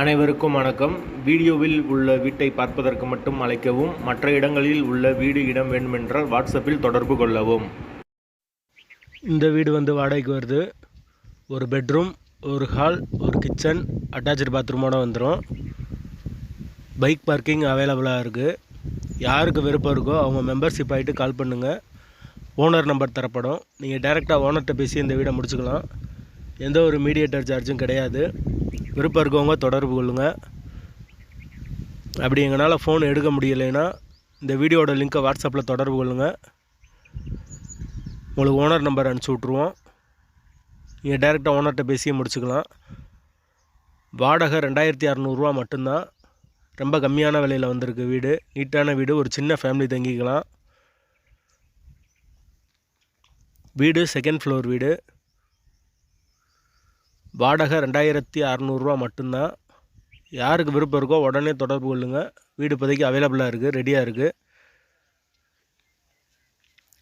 அனைவருக்கும் வணக்கம். வீடியோவில் உள்ள வீட்டை பார்ப்பதற்கு மட்டும் அழைக்கவும் மற்ற இடங்களில் உள்ள வீடு இடம் வேண்டுமென்றால் வாட்ஸ்அப்பில் தொடர்பு கொள்ளவும். இந்த வீடு வந்து வாடகைக்கு வருது. ஒரு பெட்ரூம் ஒரு ஹால் ஒரு கிச்சன் அட்டாச்சு பாத்ரூமோடு வந்துடும் பைக் பார்க்கிங் அவைலபிளாக இருக்குது யாருக்கு விருப்பம் இருக்கோ அவங்க மெம்பர்ஷிப் ஆகிட்டு கால் பண்ணுங்கள் ஓனர் நம்பர் தரப்படும். நீங்கள் டேரெக்டாக ஓனர்கிட்ட பேசி இந்த வீடை முடிச்சுக்கலாம். எந்த ஒரு மீடியேட்டர் சார்ஜும் கிடையாது. விருப்பம் இருக்கவங்க தொடர்பு கொள்ளுங்கள் அப்படி எங்களால் ஃபோன் எடுக்க முடியலைன்னா இந்த வீடியோட லிங்க்கை வாட்ஸ்அப்பில் தொடர்பு கொள்ளுங்கள் உங்களுக்கு ஓனர் நம்பர் அனுப்பிச்சி விட்ருவோம் நீங்கள் டேரெக்டாக ஓனர்கிட்ட பேசியே முடிச்சுக்கலாம். வாடகை ரெண்டாயிரத்தி அறநூறுவா மட்டும்தான். ரொம்ப கம்மியான விலையில் வந்திருக்கு வீடு. நீட்டான வீடு ஒரு சின்ன ஃபேமிலி தங்கிக்கலாம். வீடு செகண்ட் ஃப்ளோர் வீடு. வாடகை ரெண்டாயிரத்தி அறநூறுரூவா மட்டும்தான். யாருக்கு விருப்பம் இருக்கோ உடனே தொடர்பு கொள்ளுங்கள் வீடு இப்போதைக்கு அவைலபிளாக இருக்குது ரெடியாக இருக்குது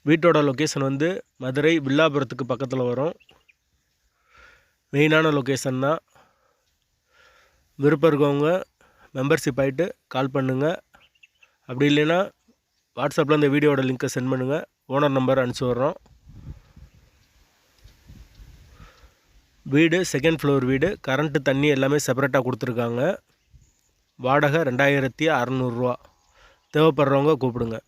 வீட்டோட லொக்கேஷன் வந்து மதுரை வில்லாபுரத்துக்கு பக்கத்தில் வரும். மெயினான லொக்கேஷன் தான். விருப்பம் இருக்கவங்க மெம்பர்ஷிப் ஆகிட்டு கால் பண்ணுங்கள் அப்படி இல்லைன்னா வாட்ஸ்அப்பில் இந்த வீடியோட லிங்க்கை சென்ட் பண்ணுங்கள் ஓனர் நம்பர் அனுப்பிச்சி விட்றோம். வீடு செகண்ட் ஃப்ளோர் வீடு கரண்ட்டு தண்ணி எல்லாமே செப்பரேட்டாக கொடுத்துருக்காங்க. வாடகை ரெண்டாயிரத்தி அறநூறுரூவா தேவைப்படுறவங்க கூப்பிடுங்க.